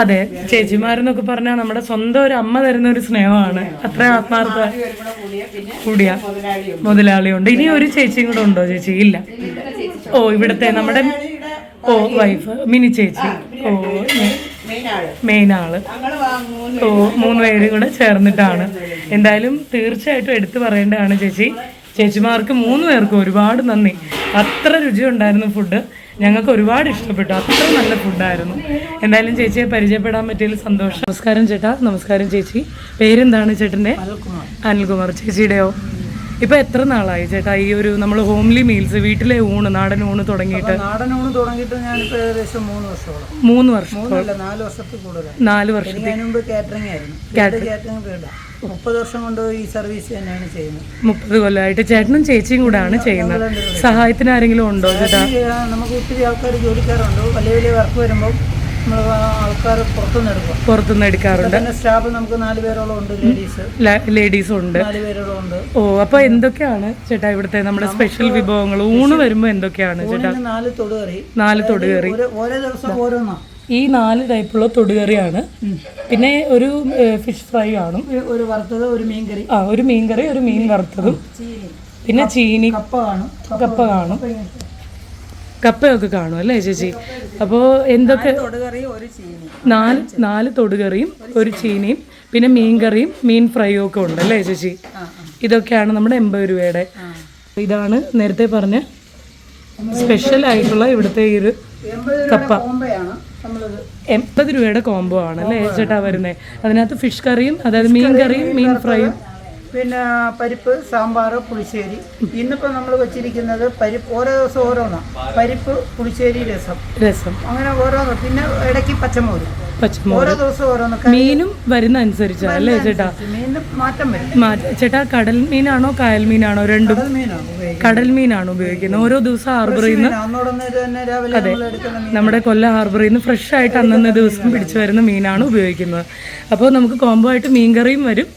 അതെ ചേച്ചിമാരെന്നൊക്കെ പറഞ്ഞാൽ നമ്മുടെ സ്വന്തം ഒരു അമ്മ തരുന്ന ഒരു സ്നേഹമാണ്. അത്ര ആത്മാർത്ഥ കൂടിയ മുതലാളിയുണ്ട്. ഇനി ഒരു ചേച്ചിയും കൂടെ ഉണ്ടോ ചേച്ചി? ഇല്ല. ഓ ഇവിടുത്തെ നമ്മുടെ ഓ വൈഫ് മിനി ചേച്ചി. ഓ മെയിൻ ആൾ ഓ മൂന്ന് പേരും കൂടെ ചേർന്നിട്ടാണ്. എന്തായാലും തീർച്ചയായിട്ടും എടുത്തു പറയേണ്ടതാണ് ചേച്ചി. ചേച്ചിമാർക്ക് മൂന്ന് പേർക്കും ഒരുപാട് നന്ദി. അത്ര രുചി ഉണ്ടായിരുന്നു ഫുഡ് ഞങ്ങൾക്ക് ഒരുപാട് ഇഷ്ടപ്പെട്ടു. അത്ര നല്ല ഫുഡായിരുന്നു എന്തായാലും ചേച്ചിയെ പരിചയപ്പെടാൻ പറ്റിയതിൽ സന്തോഷം. നമസ്കാരം ചേട്ടാ. നമസ്കാരം ചേച്ചി. പേരെന്താണ് ചേട്ടന്റെ? അനിൽകുമാർ. ചേച്ചിയുടെയോ? ഇപ്പൊ എത്ര നാളായി ചേട്ടാ ഈ ഒരു നമ്മൾ ഹോംലി മീൽസ് വീട്ടിലെ ഊണ് നാടൻ ഊണ് തുടങ്ങിയിട്ട്? നാടൻ ഊണ് തുടങ്ങിയിട്ട് ഞാനിപ്പോൾ ഏകദേശം മൂന്ന് വർഷത്തോളം. മൂന്ന് വർഷം. നാല് വർഷത്തിൽ കൂടുതൽ നാല് വർഷം മുമ്പ് കാറ്ററിംഗ് ആയിരുന്നു. കാറ്ററിംഗ് വീടാ. മുപ്പത് വർഷം കൊണ്ട് ഈ സർവീസ് തന്നെയാണ് ചെയ്യുന്നത്. മുപ്പത് കൊല്ലമായിട്ട് ചേട്ടനും ചേച്ചിയും കൂടാണ് ചെയ്യുന്നത്. സഹായത്തിന് ആരെങ്കിലും ഉണ്ടോ ചേട്ടാ? നമുക്ക് ഒത്തിരി ആൾക്കാർ ജോലിക്കാരുണ്ട്. വലിയ വലിയ വർക്ക് വരുമ്പോൾ നമ്മൾ ആൾക്കാർ പുറത്തുനിന്ന് എടുക്കും. പുറത്തുനിന്ന് എടുക്കാറുണ്ട്. സ്റ്റാഫ് നമുക്ക് നാല് പേരോളം ഉണ്ട് ലേഡീസ്. ലേഡീസും ഉണ്ട്. നാല് പേരോളം ഉണ്ട്. ഓ അപ്പൊ എന്തൊക്കെയാണ് ചേട്ടാ ഇവിടുത്തെ നമ്മുടെ സ്പെഷ്യൽ വിഭവങ്ങൾ? ഊണ് വരുമ്പോ എന്തൊക്കെയാണ് ചേട്ടാ? നാല് തൊടുകറി നാല് തൊടുകറി ഓരോ ദിവസം ഓരോന്നാണ് ഈ നാല് ടൈപ്പുള്ള തൊടുകറിയാണ് പിന്നെ ഒരു ഫിഷ് ഫ്രൈ ആണ് ഒരു വറുത്തത് ഒരു മീൻ കറി. ആ ഒരു മീൻ കറി ഒരു മീൻ വറുത്തതും. പിന്നെ ചീനി. കപ്പ കാണും. കപ്പ കാണും കപ്പയൊക്കെ കാണും അല്ലേ ചേച്ചി? അപ്പോൾ എന്തൊക്കെ നാല് നാല് തൊടുകറിയും ഒരു ചീനിയും പിന്നെ മീൻ കറിയും മീൻ ഫ്രൈയും ഒക്കെ ഉണ്ട് അല്ലേ ചേച്ചി? ഇതൊക്കെയാണ് നമ്മുടെ എൺപത് രൂപയുടെ. ഇതാണ് നേരത്തെ പറഞ്ഞ സ്പെഷ്യൽ ആയിട്ടുള്ള ഇവിടുത്തെ ഈ ഒരു കപ്പ. എൺപത് രൂപയുടെ കോംബോ ആണ് അല്ലേ ചേട്ടാ വരുന്നത് അതിനകത്ത് ഫിഷ് കറിയും അതായത് മീൻ കറിയും മീൻ ഫ്രൈയും പിന്നെ പരിപ്പ് സാമ്പാർ പുളിശ്ശേരി. ഇന്നിപ്പോൾ നമ്മൾ വെച്ചിരിക്കുന്നത് പരിപ്പ് ഓരോ ദിവസം ഓരോന്നാണ് പരിപ്പ് പുളിശ്ശേരി രസം. രസം. അങ്ങനെ ഓരോന്ന്. പിന്നെ ഇടയ്ക്ക് പച്ചമോര്. പച്ചമുളക് ഓരോ ദിവസം ഓരോന്ന്. മീനും വരുന്ന അനുസരിച്ച് അല്ലേ ചേട്ടാ? മീനിന് മാറ്റം വരും. ചേട്ടാ കടൽ മീനാണോ കായൽ മീനാണോ രണ്ടും? അത് കടൽ മീനാണ് ഉപയോഗിക്കുന്നത്. ഓരോ ദിവസം ഹാർബറിൽ നിന്ന് മീൻ നമ്മുടെ കൊല്ല ഹാർബറിൽ നിന്ന് ഫ്രഷ് ആയിട്ട് അന്നന്ന ദിവസം പിടിച്ചു വരുന്ന മീനാണ് ഉപയോഗിക്കുന്നത്. അപ്പോൾ നമുക്ക് കോംബോ ആയിട്ട് മീൻകറിയും വരും.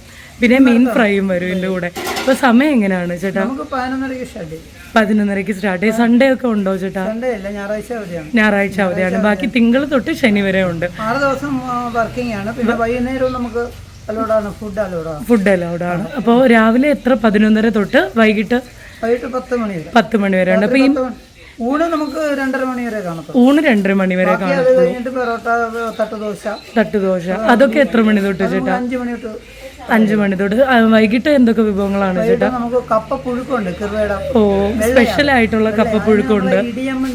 പിന്നെ മീൻ ഫ്രൈയും വരും ഇതിന്റെ കൂടെ. അപ്പോൾ സമയം എങ്ങനെയാണ് ചേട്ടാ? പതിനൊന്നരക്ക് സ്റ്റാർട്ട് ചെയ്യും. സൺഡേ ഒക്കെ ഉണ്ടോ ചേട്ടാ? ഞായറാഴ്ച അവധിയാണ്. ബാക്കി തിങ്കൾ തൊട്ട് ശനി വരെ ഉണ്ട്. ആറ് ദിവസം വർക്കിംഗ് ആണ്. പിന്നെ വൈകുന്നേരവും നമുക്ക് ഫുഡ് അലൗഡ് ആണ്. അപ്പോൾ രാവിലെ എത്ര? പതിനൊന്നര തൊട്ട് വൈകിട്ട് വൈകിട്ട് പത്ത് മണി വരെ. പത്ത് മണി വരെ ഉണ്ട്. അപ്പോൾ ഈ. ഊണ് നമുക്ക് രണ്ടര മണി വരെ കാണത്തുള്ളൂ. ഊണ് രണ്ടര മണി വരെ കാണും കഴിഞ്ഞിട്ട് പെറോട്ട തട്ടുദോശ തട്ടുദോശ അതൊക്കെ എത്ര മണി തൊട്ട് ചേട്ടാ? അഞ്ചു മണി തൊട്ട് അഞ്ചു മണി തൊട്ട്. വൈകിട്ട് എന്തൊക്കെ വിഭവങ്ങളാണ് ചേട്ടാ? നമുക്ക് കപ്പ പുഴുക്കുണ്ട് ഓ സ്പെഷ്യൽ ആയിട്ടുള്ള കപ്പ പുഴുക്കുണ്ട്.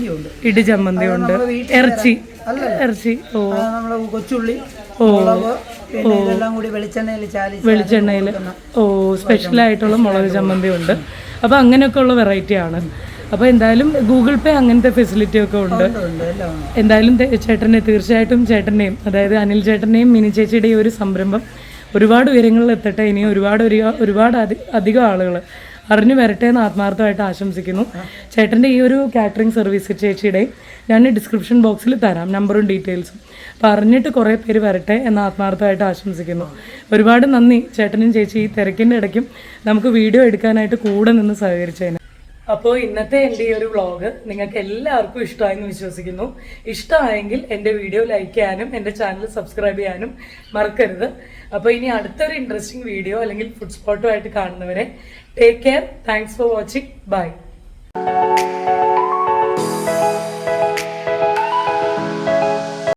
ഉണ്ട് ഇടി ചമ്മന്തി ഉണ്ട്. ഇറച്ചി. ഇറച്ചി ഓ. നമ്മുടെ കൊച്ചുള്ളി ഓ. ഓ. വെളിച്ചെണ്ണയിൽ ഓ സ്പെഷ്യൽ ആയിട്ടുള്ള മുളക് ചമ്മന്തി ഉണ്ട്. അപ്പൊ അങ്ങനെയൊക്കെ ഉള്ള വെറൈറ്റി ആണ്. അപ്പോൾ എന്തായാലും ഗൂഗിൾ പേ അങ്ങനത്തെ ഫെസിലിറ്റി ഒക്കെ ഉണ്ട്. എന്തായാലും ചേട്ടനെ തീർച്ചയായിട്ടും ചേട്ടനെയും അതായത് അനിൽ ചേട്ടനെയും മിനി ചേച്ചിയുടെ ഈ ഒരു സംരംഭം ഒരുപാട് ഉയരങ്ങളിൽ എത്തട്ടെ. ഇനി ഒരുപാട് ഒരുപാട് അധി- അധികം ആളുകൾ അറിഞ്ഞു വരട്ടെ എന്ന് ആത്മാർത്ഥമായിട്ട് ആശംസിക്കുന്നു. ചേട്ടന്റെ ഈ ഒരു കാറ്ററിംഗ് സർവീസ് ചേച്ചിയുടെയും ഞാൻ ഡിസ്ക്രിപ്ഷൻ ബോക്സിൽ തരാം നമ്പറും ഡീറ്റെയിൽസും അപ്പോൾ അറിഞ്ഞിട്ട് കുറേ പേര് വരട്ടെ എന്ന് ആത്മാർത്ഥമായിട്ട് ആശംസിക്കുന്നു. ഒരുപാട് നന്ദി ചേട്ടനും ചേച്ചി ഈ തിരക്കിന്റെ ഇടയ്ക്കും നമുക്ക് വീഡിയോ എടുക്കാനായിട്ട് കൂടെ നിന്ന് സഹകരിച്ചതിന്. അപ്പോൾ ഇന്നത്തെ എന്റെ ഈ ഒരു വ്ളോഗ് നിങ്ങൾക്ക് എല്ലാവർക്കും ഇഷ്ടമായെന്ന് വിശ്വസിക്കുന്നു. ഇഷ്ടമായെങ്കിൽ എന്റെ വീഡിയോ ലൈക്ക് ചെയ്യാനും എന്റെ ചാനൽ സബ്സ്ക്രൈബ് ചെയ്യാനും മറക്കരുത്. അപ്പോൾ ഇനി അടുത്തൊരു ഇൻട്രസ്റ്റിംഗ് വീഡിയോ അല്ലെങ്കിൽ ഫുഡ് സ്പോട്ടുമായിട്ട് കാണുന്നവരെ take care thanks for watching bye